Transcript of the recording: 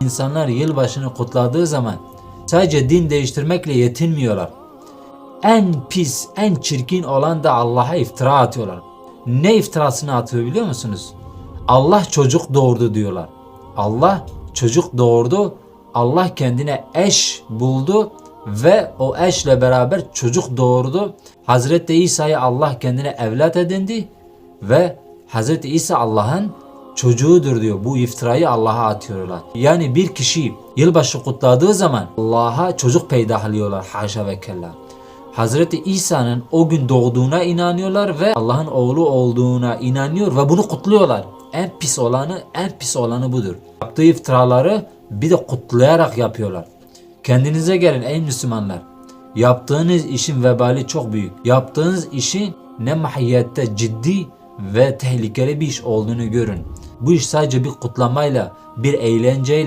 İnsanlar yılbaşını kutladığı zaman sadece din değiştirmekle yetinmiyorlar. En pis, en çirkin olan da Allah'a iftira atıyorlar. Ne iftirasını atıyor biliyor musunuz? Allah çocuk doğurdu diyorlar. Allah çocuk doğurdu. Allah kendine eş buldu ve o eşle beraber çocuk doğurdu. Hazreti İsa'yı Allah kendine evlat edindi ve Hazreti İsa Allah'ın çocuğudur diyor. Bu iftirayı Allah'a atıyorlar. Yani bir kişi yılbaşı kutladığı zaman Allah'a çocuk peydahlıyorlar haşa ve kella. Hazreti İsa'nın o gün doğduğuna inanıyorlar ve Allah'ın oğlu olduğuna inanıyor ve bunu kutluyorlar. En pis olanı, en pis olanı budur. Yaptığı iftiraları bir de kutlayarak yapıyorlar. Kendinize gelin ey Müslümanlar. Yaptığınız işin vebali çok büyük. Yaptığınız işin ne mahiyette ciddi ve tehlikeli bir iş olduğunu görün. Bu iş sadece bir kutlamayla, bir eğlenceyle